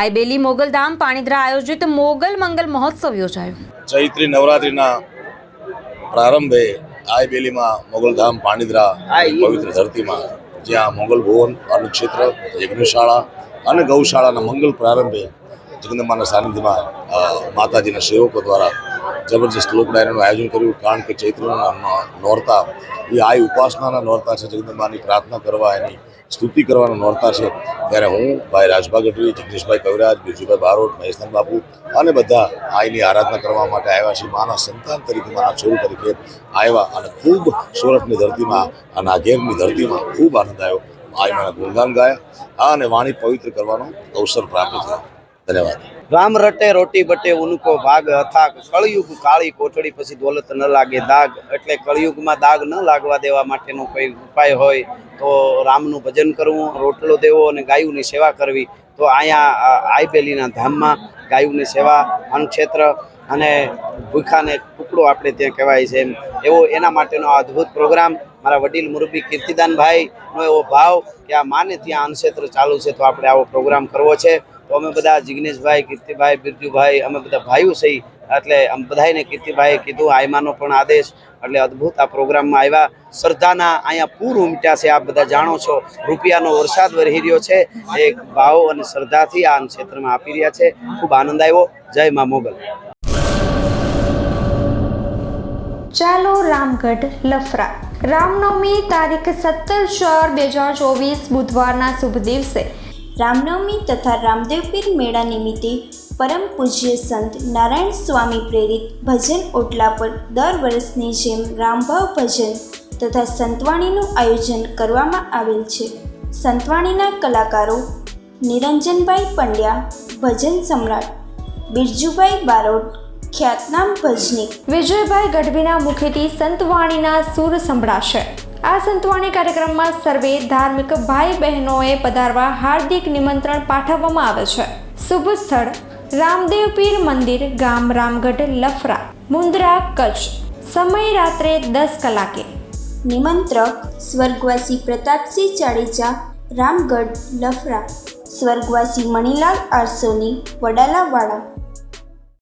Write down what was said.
આઈબેલી મોગલધામ પાણીદ્રા આયોજિત મોગલ મંગલ મહોત્સવ યોજાયો. ચૈત્રી નવરાત્રિના પ્રારંભે આઈબેલીમાં મોગલધામ પાણીદ્રા પવિત્ર ધરતીમાં જ્યાં મોગલ ભુવન અનુક્ષેત્ર યજ્ઞશાળા અને ગૌશાળાના મંગલ પ્રારંભે જગદંબાના સાનિધ્યમાં માતાજીના સેવકો દ્વારા જબરજસ્ત લોક ડાયરાનું આયોજન કર્યું કારણ કે ચૈત્રના નોરતા એ આઈ ઉપાસનાના નોરતા છે જગદંબાની પ્રાર્થના કરવા એની સ્તુતિ કરવાનો નોરતા છે. ત્યારે હું, ભાઈ રાજભા ગઢવી જગદીશભાઈ કવિરાજ બિરજુભાઈ બારોટ મહેશનાથ બાપુ અને બધા આઈની આરાધના કરવા માટે આવ્યા છે માના સંતાન તરીકે, માના છોરું તરીકે આવ્યા અને ખૂબ સુરતની ધરતીમાં અને આ ઘેરની ધરતીમાં ખૂબ આનંદ આવ્યો. આઈ માના ગુણગાન ગાયા. અને વાણી પવિત્ર કરવાનો અવસર પ્રાપ્ત થયો. ધન્યવાદ. રામ રટે, રોટી બટે, ઉનકો ભાગ અથાક કળયુગ કાળી કોઠડી પછી દોલત ન લાગે દાગ. એટલે કળયુગમાં દાગ ન લાગવા દેવા માટેનો કોઈ ઉપાય હોય તો રામનું ભજન કરવું, રોટલો દેવો અને ગાયુંની સેવા કરવી. તો અહીંયા આઈપેલીના ધામમાં ગાયુંની સેવા અન્નક્ષેત્ર અને ભૂખાને ટુકડો આપણે ત્યાં કહેવાય છે એમ. એવો એના માટેનો અદ્ભુત પ્રોગ્રામ. મારા વડીલ મુરબી કીર્તિદાનભાઈનો એવો ભાવ કે આ માને ત્યાં અન્નક્ષેત્ર ચાલુ છે તો આપણે આવો પ્રોગ્રામ કરવો છે. તો અમે બધા જિગ્નેશભાઈ, કીર્તિભાઈ, બિરજુભાઈ, અમે બધા ભાઈઓ સહી એટલે આમ બધાને કીર્તિભાઈએ કીધું આયમાનો પણ આદેશ. એટલે અદ્ભુત આ પ્રોગ્રામમાં આવ્યા. શ્રદ્ધાના અહીંયા પૂર ઉમટ્યા છે, આપ બધા જાણો છો. રૂપિયાનો વરસાદ વરહી રહ્યો છે. એક ભાવ અને શ્રદ્ધાથી આ ક્ષેત્રમાં આપી રહ્યા છે. ખૂબ આનંદ આવ્યો. જય મા મોગલ. ચાલો રામગઢ લફરા. રામનવમી તારીખ સત્તર ચાર બે હજાર ચોવીસ બુધવારના શુભ દિવસે રામનવમી તથા રામદેવપીર મેળા નિમિત્તે પરમ પૂજ્ય સંત નારાયણ સ્વામી પ્રેરિત ભજન ઓટલા પર દર વર્ષની જેમ રામભાવ ભજન તથા સંતવાણીનું આયોજન કરવામાં આવેલ છે. સંતવાણીના કલાકારો નિરંજનભાઈ પંડ્યા, ભજન સમ્રાટ બિરજુભાઈ બારોટ, ખ્યાતનામ ભજની વિજયભાઈ ગઢવીના મુખેથી સંતવાણીના સુર સંભળાશે. આ સંતવાણી કાર્યક્રમમાં સર્વે ધાર્મિક ભાઈ બહેનોએ પધારવા હાર્દિક નિમંત્રણ પાઠવવામાં આવે છે. શુભ સ્થળ, રામદેવ પીર મંદિર, ગામ રામગઢ, લફરા મુન્દ્રા કચ્છ. સમય રાત્રે દસ કલાકે. નિમંત્રક, સ્વર્ગવાસી પ્રતાપસિંહ જાડેજા રામગઢ, લફરા. સ્વર્ગવાસી મણિલાલ આરસોની, વડાલાવાળા.